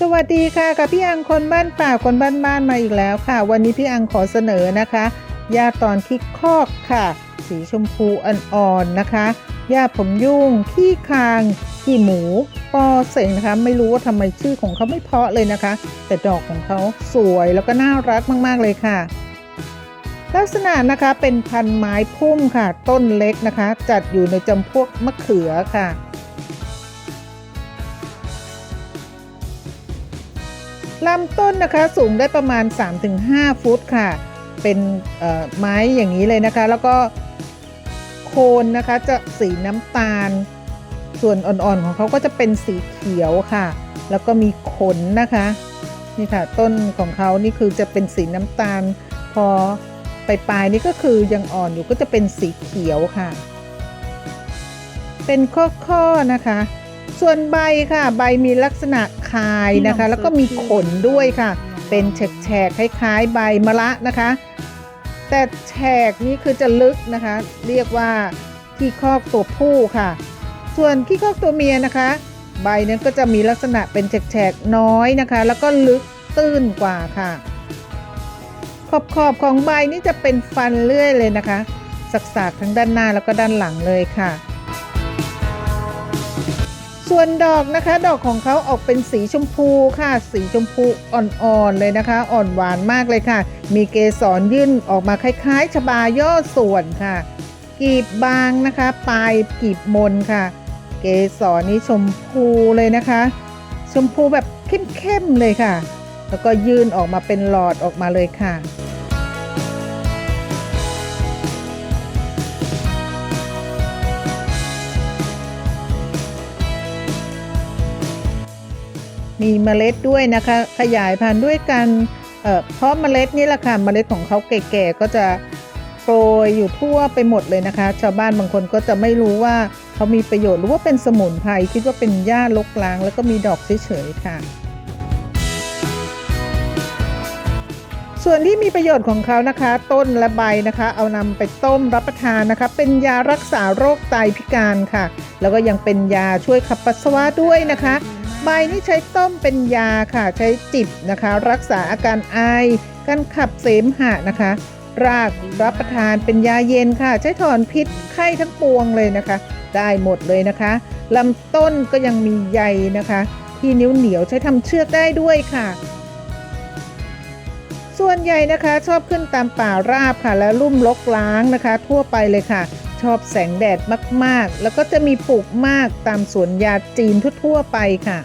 สวัสดีค่ะกับพี่อังคนบ้านป่าคนบ้านบ้านมาอีกแล้วค่ะ วันนี้พี่อังขอเสนอนะคะยาตอนขี้คอกค่ะ สีชมพูอ่อนๆนะคะยาผมยุ่งขี้คางขี้หมูปอเสงนะคะ ไม่รู้ว่าทำไมชื่อของเขาไม่เพราะเลยนะคะ แต่ดอกของเขาสวยแล้วก็น่ารักมากๆเลยค่ะ ลักษณะนะคะเป็นพันไม้พุ่มค่ะ ต้นเล็กนะคะ จัดอยู่ในจำพวกมะเขือค่ะ ลำต้นนะคะสูงได้ประมาณ 3-5 ฟุตค่ะ เป็นไม้อย่างนี้เลยนะคะ แล้วก็โคนนะคะจะสีน้ำตาล ส่วนอ่อนๆของเขาก็จะเป็นสีเขียวค่ะ แล้วก็มีขนนะคะนี่ค่ะต้นของเขานี่คือจะเป็นสีน้ำตาล พอปลายๆนี่ก็คือยังอ่อนอยู่ก็จะเป็นสีเขียวค่ะ เป็นข้อๆนะคะ ส่วนใบค่ะ ใบมีลักษณะคายนะคะ แล้วก็มีขนด้วยค่ะ เป็นแฉกๆคล้ายๆ ใบมะระนะคะ แต่แฉกนี่คือจะลึกนะคะ เรียกว่าขี้คอกตัวผู้ค่ะ ส่วนขี้คอกตัวเมียนะคะ ใบนั้นก็จะมีลักษณะเป็นแฉกๆน้อยนะคะ แล้วก็ลึกตื้นกว่าค่ะ ขอบขอบๆของใบนี่จะเป็นฟันเลื่อยเลยนะคะ สักๆทั้งด้านหน้าแล้วก็ด้านหลังเลยค่ะ ส่วนดอกนะคะ ดอกของเขาออกเป็นสีชมพูค่ะ สีชมพูอ่อนๆเลยนะคะ อ่อนหวานมากเลยค่ะ มีเกสรยื่นออกมาคล้ายๆ ชบายอดส่วนค่ะ กีบบางนะคะ ปลายกีบมนค่ะ เกสรนี้ชมพูเลยนะคะ ชมพูแบบเข้มๆเลยค่ะ แล้วก็ยื่นออกมาเป็นหลอดออกมาเลยค่ะ มีเมล็ดด้วยนะคะ ขยายพันธุ์ด้วยกันเอ่อเพราะเมล็ดนี่แหละค่ะเมล็ดของเขาแก่ๆก็จะโปรยอยู่ทั่วไปหมดเลยนะคะ ชาวบ้านบางคนก็จะไม่รู้ว่าเขามีประโยชน์หรือว่าเป็นสมุนไพรคิดว่าเป็นหญ้าลกล้าง แล้วก็มีดอกเฉยๆค่ะ ส่วนที่มีประโยชน์ของเขานะคะ ต้นและใบนะคะ เอานำไปต้มรับประทานนะคะ เป็นยารักษาโรคไตพิการค่ะ แล้วก็ยังเป็นยาช่วยขับปัสสาวะด้วยนะคะ ใบนี่ใช้ต้มเป็นยาค่ะใช้จิบนะคะ รักษาอาการไอการขับเสมหะนะคะ รากรับประทานเป็นยาเย็นค่ะ ใช้ถอนพิษไข้ทั้งปวงเลยนะคะ ได้หมดเลยนะคะลำต้นก็ยังมีใยนะคะ ที่นิ้วเหนียวใช้ทำเชือกได้ด้วยค่ะ ส่วนใหญ่นะคะชอบขึ้นตามป่าราบค่ะ และลุ่มลกล้างนะคะ ทั่วไปเลยค่ะ ชอบแสงแดดมากๆ แล้วก็จะมีปลูกมากตามสวนยาจีนทั่วๆไปค่ะ